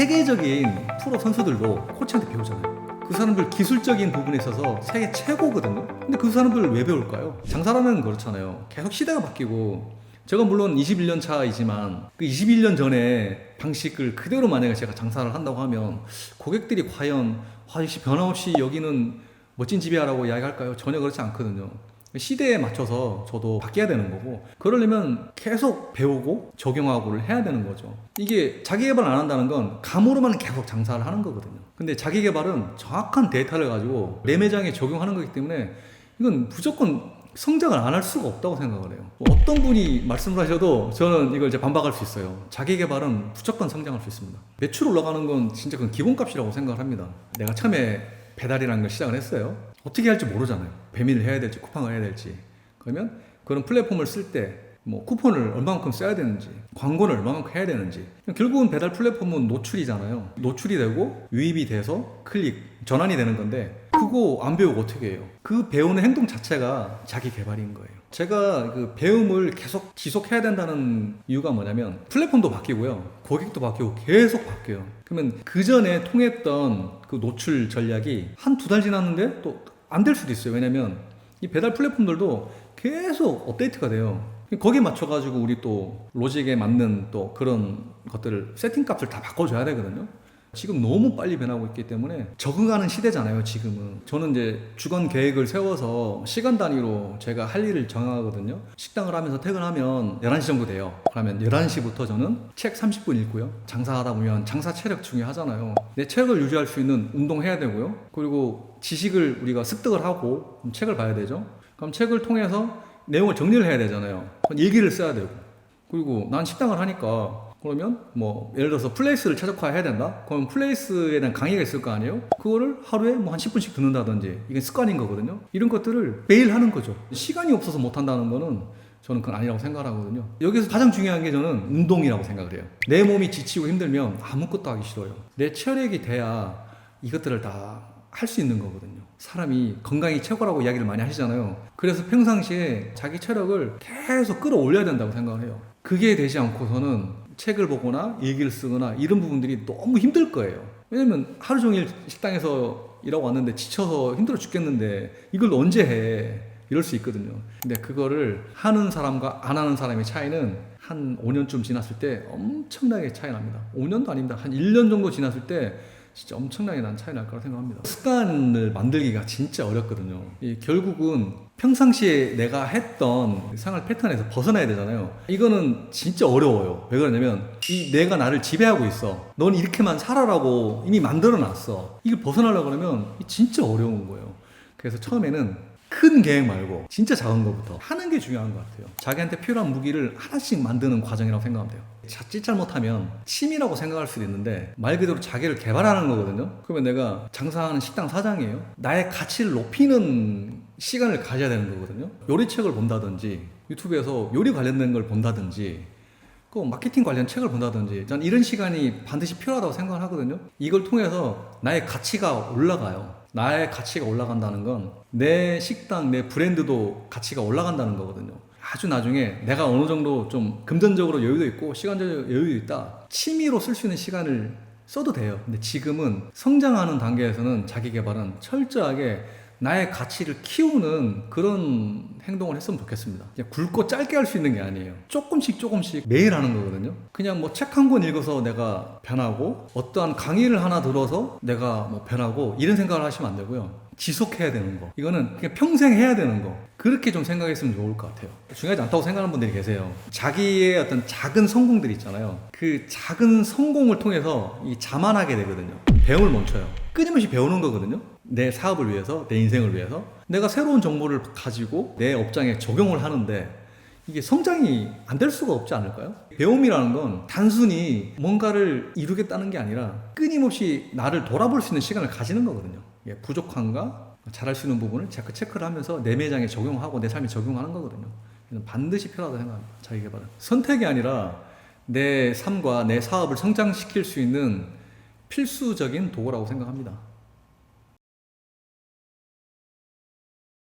세계적인 프로 선수들도 코치한테 배우잖아요. 그 사람들 기술적인 부분에 있어서 세계 최고거든요. 근데 그 사람들 왜 배울까요? 장사라는 그렇잖아요. 계속 시대가 바뀌고 제가 물론 21년 차이지만 그 21년 전에 방식을 그대로 만약에 제가 장사를 한다고 하면 고객들이 과연 와 역시 변함없이 여기는 멋진 집이야라고 이야기할까요? 전혀 그렇지 않거든요. 시대에 맞춰서 저도 바뀌어야 되는 거고 그러려면 계속 배우고 적용하고를 해야 되는 거죠. 이게 자기 개발 안 한다는 건 감으로만 계속 장사를 하는 거거든요. 근데 자기 개발은 정확한 데이터를 가지고 내 매장에 적용하는 거기 때문에 이건 무조건 성장을 안 할 수가 없다고 생각을 해요. 뭐 어떤 분이 말씀을 하셔도 저는 이걸 이제 반박할 수 있어요. 자기 개발은 무조건 성장할 수 있습니다. 매출 올라가는 건 진짜 그건 기본값이라고 생각을 합니다. 내가 처음에 배달이라는 걸 시작을 했어요. 어떻게 할지 모르잖아요. 배민을 해야 될지 쿠팡을 해야 될지. 그러면 그런 플랫폼을 쓸 때 뭐 쿠폰을 얼마만큼 써야 되는지, 광고를 얼마만큼 해야 되는지. 결국은 배달 플랫폼은 노출이잖아요. 노출이 되고 유입이 돼서 클릭, 전환이 되는 건데 그거 안 배우고 어떻게 해요? 그 배우는 행동 자체가 자기 개발인 거예요. 제가 그 배움을 계속 지속해야 된다는 이유가 뭐냐면 플랫폼도 바뀌고요. 고객도 바뀌고 계속 바뀌어요. 그러면 그 전에 통했던 그 노출 전략이 한 두 달 지났는데 또 안 될 수도 있어요. 왜냐면 이 배달 플랫폼들도 계속 업데이트가 돼요. 거기에 맞춰가지고 우리 또 로직에 맞는 또 그런 것들을 세팅 값을 다 바꿔줘야 되거든요. 지금 너무 빨리 변하고 있기 때문에 적응하는 시대잖아요, 지금은. 저는 이제 주간 계획을 세워서 시간 단위로 제가 할 일을 정하거든요. 식당을 하면서 퇴근하면 11시 정도 돼요. 그러면 11시부터 저는 책 30분 읽고요. 장사하다 보면 장사 체력 중요하잖아요. 내 체력을 유지할 수 있는 운동해야 되고요. 그리고 지식을 우리가 습득을 하고 책을 봐야 되죠. 그럼 책을 통해서 내용을 정리를 해야 되잖아요. 얘기를 써야 되고. 그리고 난 식당을 하니까 그러면 뭐 예를 들어서 플레이스를 최적화해야 된다? 그럼 플레이스에 대한 강의가 있을 거 아니에요? 그거를 하루에 뭐 한 10분씩 듣는다든지 이게 습관인 거거든요. 이런 것들을 매일 하는 거죠. 시간이 없어서 못 한다는 거는 저는 그건 아니라고 생각하거든요. 여기서 가장 중요한 게 저는 운동이라고 생각을 해요. 내 몸이 지치고 힘들면 아무것도 하기 싫어요. 내 체력이 돼야 이것들을 다 할 수 있는 거거든요. 사람이 건강이 최고라고 이야기를 많이 하시잖아요. 그래서 평상시에 자기 체력을 계속 끌어올려야 된다고 생각을 해요. 그게 되지 않고서는 책을 보거나 일기를 쓰거나 이런 부분들이 너무 힘들 거예요. 왜냐면 하루 종일 식당에서 일하고 왔는데 지쳐서 힘들어 죽겠는데 이걸 언제 해? 이럴 수 있거든요. 근데 그거를 하는 사람과 안 하는 사람의 차이는 한 5년쯤 지났을 때 엄청나게 차이 납니다. 5년도 아닙니다. 한 1년 정도 지났을 때 진짜 엄청나게 난 차이 날 거라 생각합니다. 습관을 만들기가 진짜 어렵거든요. 이 결국은 평상시에 내가 했던 생활 패턴에서 벗어나야 되잖아요. 이거는 진짜 어려워요. 왜 그러냐면 이 내가 나를 지배하고 있어. 넌 이렇게만 살아라고 이미 만들어 놨어. 이걸 벗어나려고 그러면 진짜 어려운 거예요. 그래서 처음에는 큰 계획 말고 진짜 작은 것부터 하는 게 중요한 것 같아요. 자기한테 필요한 무기를 하나씩 만드는 과정이라고 생각하면 돼요. 자칫 잘못하면 취미라고 생각할 수도 있는데 말 그대로 자기를 개발하는 거거든요. 그러면 내가 장사하는 식당 사장이에요. 나의 가치를 높이는 시간을 가져야 되는 거거든요. 요리책을 본다든지 유튜브에서 요리 관련된 걸 본다든지 그 마케팅 관련 책을 본다든지 전 이런 시간이 반드시 필요하다고 생각을 하거든요. 이걸 통해서 나의 가치가 올라가요. 나의 가치가 올라간다는 건 내 식당, 내 브랜드도 가치가 올라간다는 거거든요. 아주 나중에 내가 어느 정도 좀 금전적으로 여유도 있고 시간적 여유도 있다. 취미로 쓸 수 있는 시간을 써도 돼요. 근데 지금은 성장하는 단계에서는 자기 개발은 철저하게 나의 가치를 키우는 그런 행동을 했으면 좋겠습니다. 굵고 짧게 할 수 있는 게 아니에요. 조금씩 조금씩 매일 하는 거거든요. 그냥 뭐 책 한 권 읽어서 내가 변하고 어떠한 강의를 하나 들어서 내가 뭐 변하고 이런 생각을 하시면 안 되고요. 지속해야 되는 거. 이거는 그냥 평생 해야 되는 거. 그렇게 좀 생각했으면 좋을 것 같아요. 중요하지 않다고 생각하는 분들이 계세요. 자기의 어떤 작은 성공들 있잖아요. 그 작은 성공을 통해서 이 자만하게 되거든요. 배움을 멈춰요. 끊임없이 배우는 거거든요. 내 사업을 위해서, 내 인생을 위해서. 내가 새로운 정보를 가지고 내 업장에 적용을 하는데 이게 성장이 안 될 수가 없지 않을까요? 배움이라는 건 단순히 뭔가를 이루겠다는 게 아니라 끊임없이 나를 돌아볼 수 있는 시간을 가지는 거거든요. 예, 부족한가? 잘할 수 있는 부분을 자꾸 체크를 하면서 내 매장에 적용하고 내 삶에 적용하는 거거든요. 반드시 필요하다고 생각합니다. 자기 개발은. 선택이 아니라 내 삶과 내 사업을 성장시킬 수 있는 필수적인 도구라고 생각합니다.